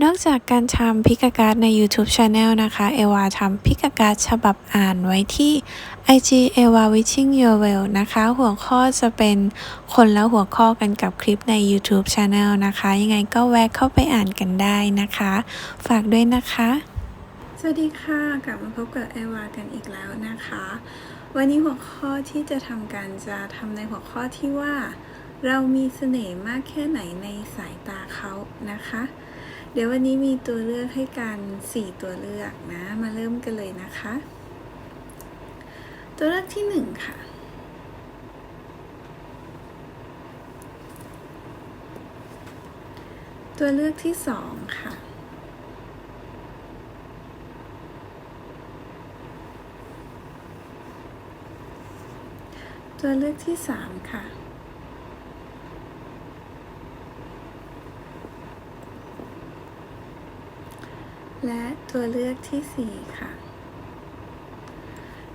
นอกจากการทำพิกการ์ดใน YouTube Channel นะคะ เอวาทำพิกการ์ดฉบับอ่านไว้ที่ IG เอวา Wishing Your Well นะคะ หัวข้อจะเป็นคนละหัวข้อกันกับคลิปใน YouTube Channel นะคะ ยังไงก็แวะเข้าไปอ่านกันได้นะคะ ฝากด้วยนะคะ สวัสดีค่ะ กลับมาพบกับเอวากันอีกแล้วนะคะ วันนี้หัวข้อที่จะทำการจะทำในหัวข้อที่ว่า เรามีเสน่ห์มากแค่ไหนในสายตาเขานะคะ เดี๋ยววันนี้มีตัวเลือกให้กัน 4 ตัวเลือกนะ มาเริ่มกันเลยนะคะ ตัวเลือกที่ 1 ค่ะ ตัวเลือกที่ 2 ค่ะ ตัวเลือกที่ 3 ค่ะ และตัวเลือกที่ 4 ค่ะ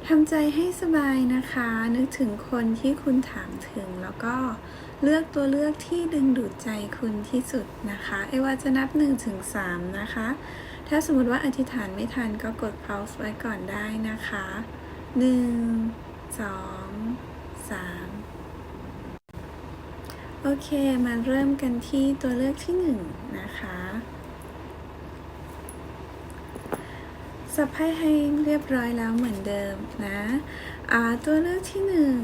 ทำใจให้สบายนะคะ นึกถึงคนที่คุณถามถึง แล้วก็เลือกตัวเลือกที่ดึงดูดใจคุณที่สุดนะคะเอว่าจะนับ1ถึง3นะคะ ถ้าสมมติว่าอธิษฐานไม่ทันก็กด pause ไว้ก่อนได้นะคะ 1 2 3 โอเค มาเริ่มกันที่ตัวเลือกที่ 1 นะคะ สับไพ่ให้เรียบร้อยแล้วเหมือนเดิมนะอ่าตัวเลือกที่หนึ่ง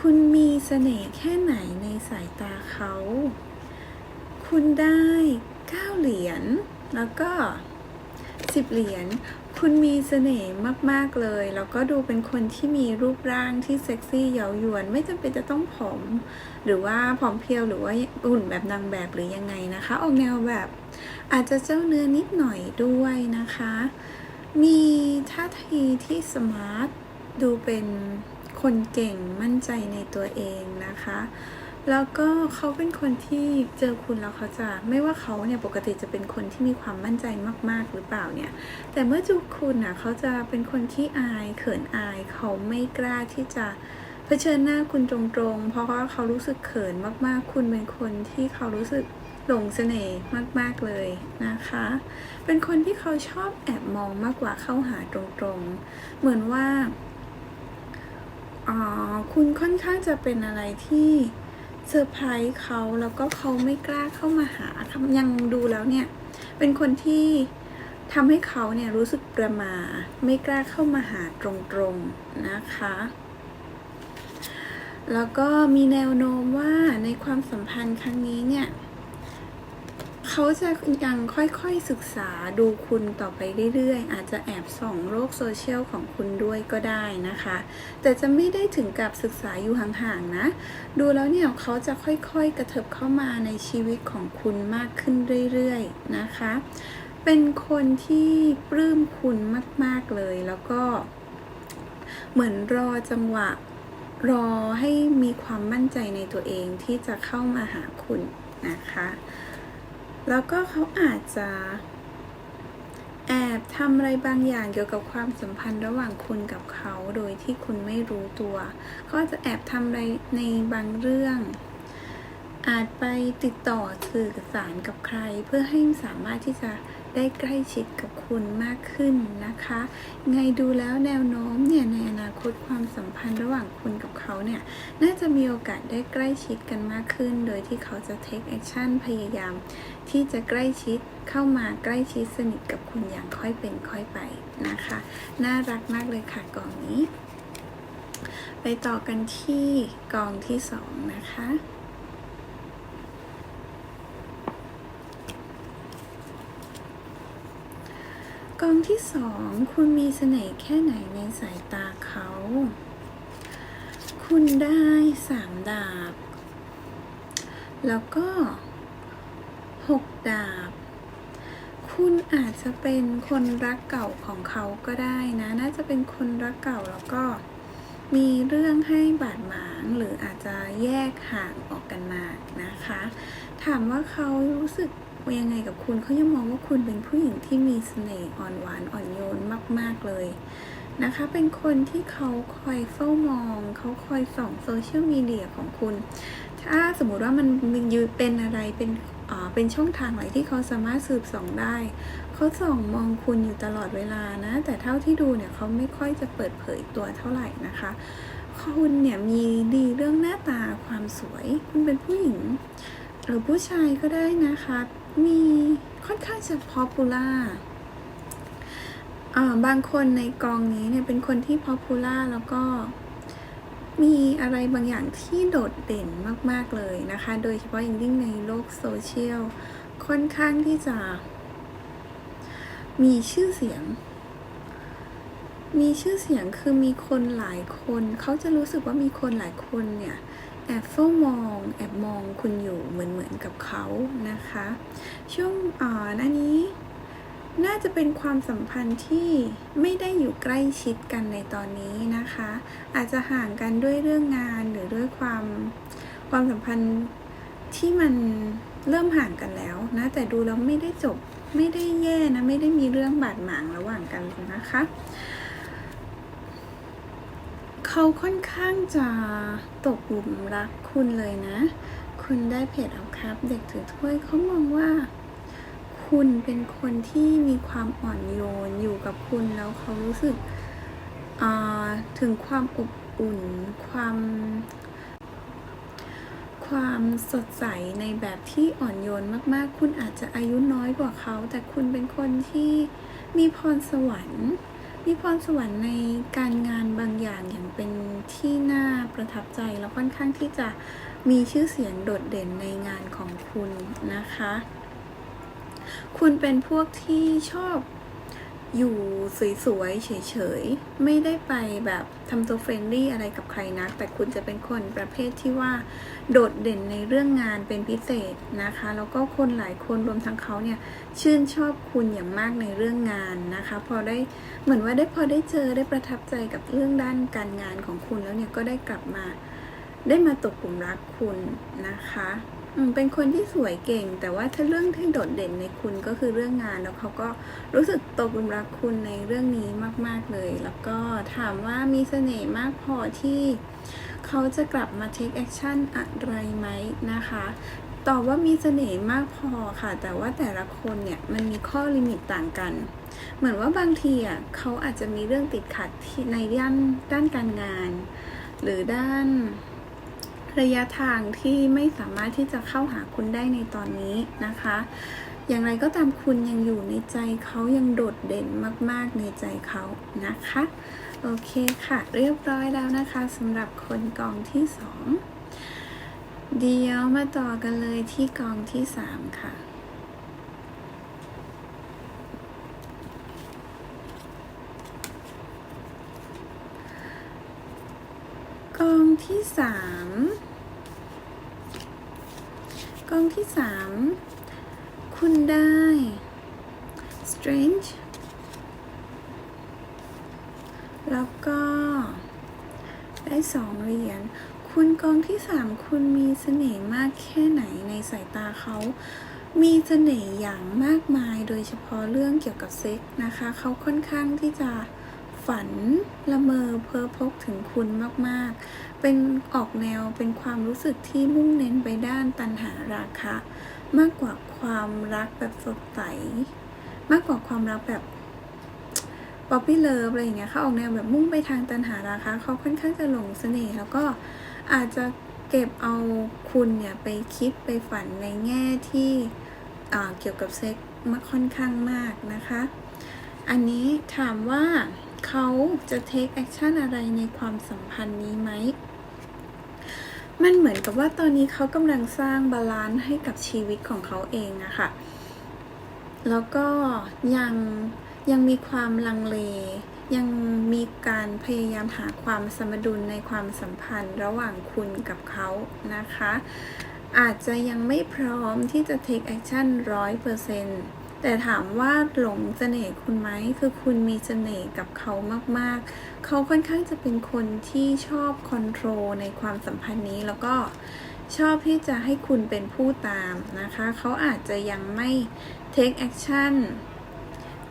คุณมีเสน่ห์แค่ไหนในสายตาเขา คุณได้9เหรียญแล้วก็10เหรียญ คุณมีเสน่ห์มาก ๆ เลย แล้วก็ดูเป็นคนที่มีรูปร่างที่เซ็กซี่เย้ายวน ไม่จำเป็นจะต้องผอม หรือว่าผอมเพรียว หรือว่าหุ่นแบบนางแบบหรือยังไงนะคะ ออกแนวแบบ อาจจะเจ้าเนื้อนิดหน่อยด้วยนะคะ มีท่าทีที่สมาร์ทดูเป็นคนเก่งมั่นใจในตัวเองนะคะ แล้วก็เขาเป็นคนที่เจอคุณแล้วเขาจะไม่ว่าเขาเนี่ยปกติจะเป็นคนที่มีความมั่นใจมาก ๆ หรือเปล่าเนี่ย แต่เมื่อจูคุณอะเขาจะเป็นคนที่อายเขินอาย เขาไม่กล้าที่จะเผชิญหน้าคุณตรงๆ เพราะว่าเขารู้สึกเขินมากๆ คุณเป็นคนที่เขารู้สึก หลงเสน่ห์มาก ๆ เลยนะคะ เป็นคนที่เขาชอบแอบมองมากกว่าเข้าหาตรงๆ เหมือนว่าอ๋อคุณค่อนข้างจะเป็นอะไรที่เซอร์ไพรส์เขาแล้วก็เขาไม่กล้าเข้ามาหายังดูแล้วเนี่ย เป็นคนที่ทำให้เขาเนี่ยรู้สึกประมาไม่กล้าเข้ามาหาตรงๆนะคะ แล้วก็มีแนวโน้มว่าในความสัมพันธ์ครั้งนี้เนี่ย เขาจะยังค่อยๆศึกษาดูคุณต่อไปเรื่อยๆ อาจจะแอบส่องโลกโซเชียลของคุณด้วยก็ได้นะคะ แต่จะไม่ได้ถึงกับศึกษาอยู่ห่างๆนะ ดูแล้วเนี่ยเขาจะค่อยๆกระเถิบเข้ามาในชีวิตของคุณมากขึ้นเรื่อยๆนะคะ เป็นคนที่ปลื้มคุณมากๆเลยแล้วก็เหมือนรอจังหวะรอให้มีความมั่นใจในตัวเองที่จะเข้ามาหาคุณนะคะ แล้วก็เขาอาจจะแอบทำอะไรบางอย่างเกี่ยวกับความสัมพันธ์ระหว่างคุณกับเขาโดยที่คุณไม่รู้ตัวเขาอาจจะแอบทำอะไรในบางเรื่อง อาจไปติดต่อสื่อสารกับใคร เพื่อให้สามารถที่จะ ได้ใกล้ชิดกับคุณมากขึ้นนะคะ ไงดูแล้วแนวโน้มเนี่ยในอนาคตความสัมพันธ์ระหว่างคุณกับเขาเนี่ยน่าจะมีโอกาสได้ใกล้ชิดกันมากขึ้น โดยที่เขาจะ take action พยายาม ที่จะใกล้ชิดเข้ามาใกล้ชิดสนิทกับคุณอย่างค่อยเป็นค่อยไปนะคะ น่ารักมากเลยค่ะกองนี้ ไปต่อกันที่กองที่สองนะคะ องที่สองคุณมีเสน่ห์แค่ไหนในสายตาเขา คุณได้สามดาบ แล้วก็หกดาบ คุณอาจจะเป็นคนรักเก่าของเขาก็ได้นะ น่าจะเป็นคนรักเก่าแล้วก็มีเรื่องให้บาดหมางหรืออาจจะแยกห่างออกกันมานะคะ ถามว่าเขารู้สึก ยังไงกับคุณเขายังมองว่าคุณเป็นผู้หญิงที่มีเสน่ห์อ่อนหวานอ่อนโยนมาก ๆ เลยนะคะ เป็นคนที่เขาคอยเฝ้ามอง เขาคอยส่องโซเชียลมีเดียของคุณ ถ้าสมมุติว่ามันมันยืเป็นอะไรเป็นอ่าเป็นช่องทางไหนที่เขาสามารถสืบส่องได้ เขาส่องมองคุณอยู่ตลอดเวลานะ แต่เท่าที่ดูเนี่ยเขาไม่ค่อยจะเปิดเผยตัวเท่าไหร่นะคะ คุณเนี่ยมีดีเรื่องหน้าตาความสวย คุณเป็นผู้หญิง หรือผู้ชายก็ได้นะคะ มีค่อนข้างจะพอปูล่าอ่าบางคนในกองนี้เนี่ยเป็นคนที่พอปูล่าแล้วก็มีอะไรบางอย่างที่โดดเด่นมาก ๆ เลยนะคะ โดยเฉพาะอย่างยิ่งในโลกโซเชียล ค่อนข้างที่จะ มีชื่อเสียง มีชื่อเสียงคือมีคนหลายคน เขาจะรู้สึกว่ามีคนหลายคนเนี่ย แอบเฝ้ามองแอบมองคุณอยู่เหมือนเหมือนกับเขานะคะ ช่วงอ่าหน้านี้น่าจะเป็นความสัมพันธ์ที่ไม่ได้อยู่ใกล้ชิดกันในตอนนี้นะคะ อาจจะห่างกันด้วยเรื่องงานหรือด้วยความความสัมพันธ์ที่มันเริ่มห่างกันแล้วนะแต่ดูแล้วไม่ได้จบไม่ได้แย่นะไม่ได้มีเรื่องบาดหมางระหว่างกันนะคะ เขาค่อนข้างจะตกหลุมรักคุณเลยนะ คุณได้เพจเอาครับ เด็กถือถ้วยเขามองว่า คุณเป็นคนที่มีความอ่อนโยนอยู่กับคุณแล้วเขารู้สึกถึงความอบอุ่น ความ ความสดใสในแบบที่อ่อนโยนมากๆ คุณอาจจะอายุน้อยกว่าเขา แต่คุณเป็นคนที่มีพรสวรรค์ มีพรสวรรค์ในการงานบางอย่างอย่างเป็นที่น่าประทับใจแล้วค่อนข้างที่จะมีชื่อเสียงโดดเด่นในงานของคุณนะคะ คุณเป็นพวกที่ชอบ อยู่สวยๆเฉยๆ ไม่ได้ไปแบบทำตัวเฟรนลี่อะไรกับใครนะแต่คุณจะเป็นคนประเภทที่ว่า โดดเด่นในเรื่องงานเป็นพิเศษนะคะ แล้วก็คนหลายคนรวมทั้งเขาเนี่ยชื่นชอบคุณอย่างมากในเรื่องงานนะคะ พอได้เหมือนว่าได้พอได้เจอได้ประทับใจกับเรื่องด้านการงานของคุณแล้วเนี่ยก็ได้กลับมา ได้มาตกกลุ่มรักคุณนะคะ อืมเป็นคนที่สวยเก่ง แต่ว่าถ้าเรื่องที่โดดเด่นในคุณก็คือเรื่องงานแล้วเขาก็รู้สึกตกกลุ่มรักคุณในเรื่องนี้มาก ๆเลย แล้วก็ถามว่ามีเสน่ห์มากพอที่เขาจะกลับมา take action อะไรไหมนะคะตอบว่ามีเสน่ห์มากพอค่ะ แต่ว่าแต่ละคนเนี่ยมันมีข้อลิมิตต่างกัน เหมือนว่าบางทีอะเขาอาจจะมีเรื่องติดขัดที่ในด้านด้านการงาน หรือด้าน ระยะทางที่ไม่สามารถที่จะเข้าหาคุณได้ในตอนนี้นะคะ อย่างไรก็ตามคุณยังอยู่ในใจเขายังโดดเด่นมาก ๆ ในใจเขานะคะ โอเคค่ะ เรียบร้อยแล้วนะคะสำหรับคนกองที่สองเดี๋ยวมาต่อกันเลยที่กองที่สามค่ะกองที่สาม กองที่สามคุณได้ strange แล้วก็ได้สองเหรียญคุณกองที่สามคุณมีเสน่ห์มากแค่ไหนในสายตาเขามีเสน่ห์อย่างมากมายโดยเฉพาะเรื่องเกี่ยวกับเซ็กส์นะคะ เขาค่อนข้างที่จะฝันละเมอเพ้อพกถึงคุณมาก ๆ เป็นออกแนวเป็นความรู้สึกที่มุ่งเน้นไปด้านตันหาราคะ มากกว่าความรักแบบสดใส มากกว่าความรักแบบป๊อปปี้เลิฟอะไรอย่างเงี้ยเขาออกแนวแบบมุ่งไปทางตันหาราคาเขาค่อนข้างจะหลงเสน่ห์แล้วก็อาจจะเก็บเอาคุณเนี่ยไปคิดไปฝันในแง่ที่เกี่ยวกับเซ็กส์มาค่อนข้างมากนะคะ อันนี้ถามว่าเขาจะ take action อะไรในความสัมพันธ์นี้ไหม มันเหมือนกับว่าตอนนี้เขากำลังสร้างบาลานซ์ให้กับชีวิตของเขาเองอะค่ะ แล้วก็ยังยังมีความลังเล ยังมีการพยายามหาความสมดุลในความสัมพันธ์ระหว่างคุณกับเขานะคะ อาจจะยังไม่พร้อมที่จะ take action ร้อยเปอร์เซ็นต์ แต่ถามว่าหลงเสน่ห์คุณไหมคือคุณมีเสน่ห์กับเขามากๆ เขาค่อนข้างจะเป็นคนที่ชอบคอนโทรลในความสัมพันธ์นี้แล้วก็ชอบที่จะให้คุณเป็นผู้ตามนะคะ เขาอาจจะยังไม่ take action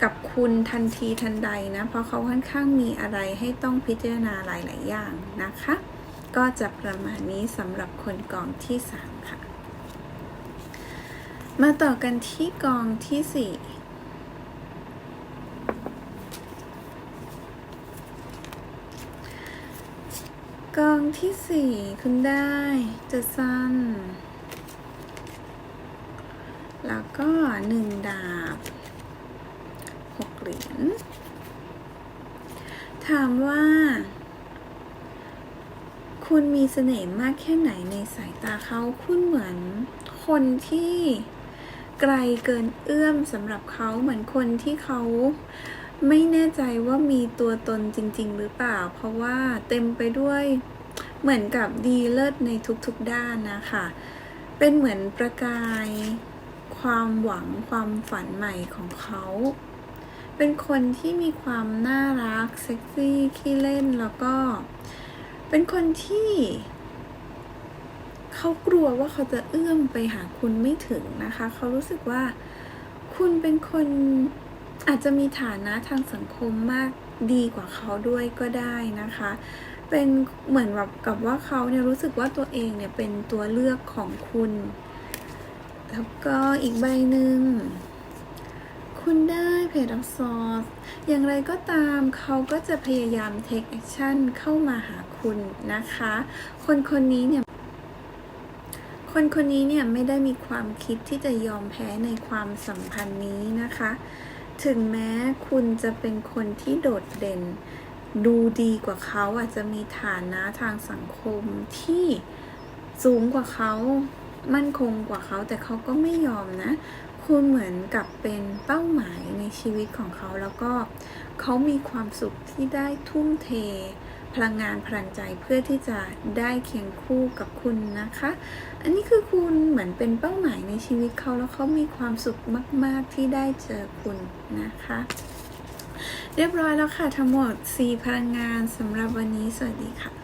กับคุณทันทีทันใดนะ เพราะเขาค่อนข้างมีอะไรให้ต้องพิจารณาหลาย ๆ อย่างนะคะ ก็จะประมาณนี้สำหรับคนกองที่ 3 ค่ะ มาต่อกันที่กองที่สี่กองที่สี่คุณได้จะสั้น แล้วก็หนึ่งดาบหกเหรียญ ถามว่า คุณมีเสน่ห์มากแค่ไหนในสายตาเขาคุณเหมือนคนที่ ไกลเกินเอื้อมสำหรับเขาเหมือนคนที่เขาไม่แน่ใจว่ามีตัวตนจริง ๆ หรือเปล่า เพราะว่าเต็มไปด้วยเหมือนกับดีเลิศในทุกๆด้านนะคะ เป็นเหมือนประกาย ความหวังความฝันใหม่ของเขา เป็นคนที่มีความน่ารักเซ็กซี่ขี้เล่นแล้วก็ เป็นคนที่ เขากลัวว่าเขาจะเอื้อมไปหาคุณไม่ถึงนะคะ เขารู้สึกว่าคุณเป็นคนอาจจะมีฐานะทางสังคมมากดีกว่าเขาด้วยก็ได้นะคะ เป็นเหมือนแบบกับว่าเขาเนี่ยรู้สึกว่าตัวเองเนี่ยเป็นตัวเลือกของคุณ แล้วก็อีกใบหนึ่งคุณได้เพจออฟซอสอย่างไรก็ตามเขาก็จะพยายาม take action เข้ามาหาคุณนะคะ คนคนนี้เนี่ย คนคนนี้เนี่ยไม่ได้มีความคิดที่จะยอมแพ้ในความสัมพันธ์นี้นะคะ ถึงแม้คุณจะเป็นคนที่โดดเด่น ดูดีกว่าเขาอาจจะมีฐานะทางสังคมที่สูงกว่าเขามั่นคงกว่าเขาแต่เขาก็ไม่ยอมนะ คุณเหมือนกับเป็นเป้าหมายในชีวิตของเขา แล้วก็เขามีความสุขที่ได้ทุ่มเท พลังงานพลังใจเพื่อที่จะได้เคียงคู่กับคุณนะคะ อันนี้คือคุณเหมือนเป็นเป้าหมายในชีวิตเขาแล้วเขามีความสุขมาก ๆ ที่ได้เจอคุณนะคะ เรียบร้อยแล้วค่ะทั้งหมด 4 พลังงานสำหรับวันนี้สวัสดีค่ะ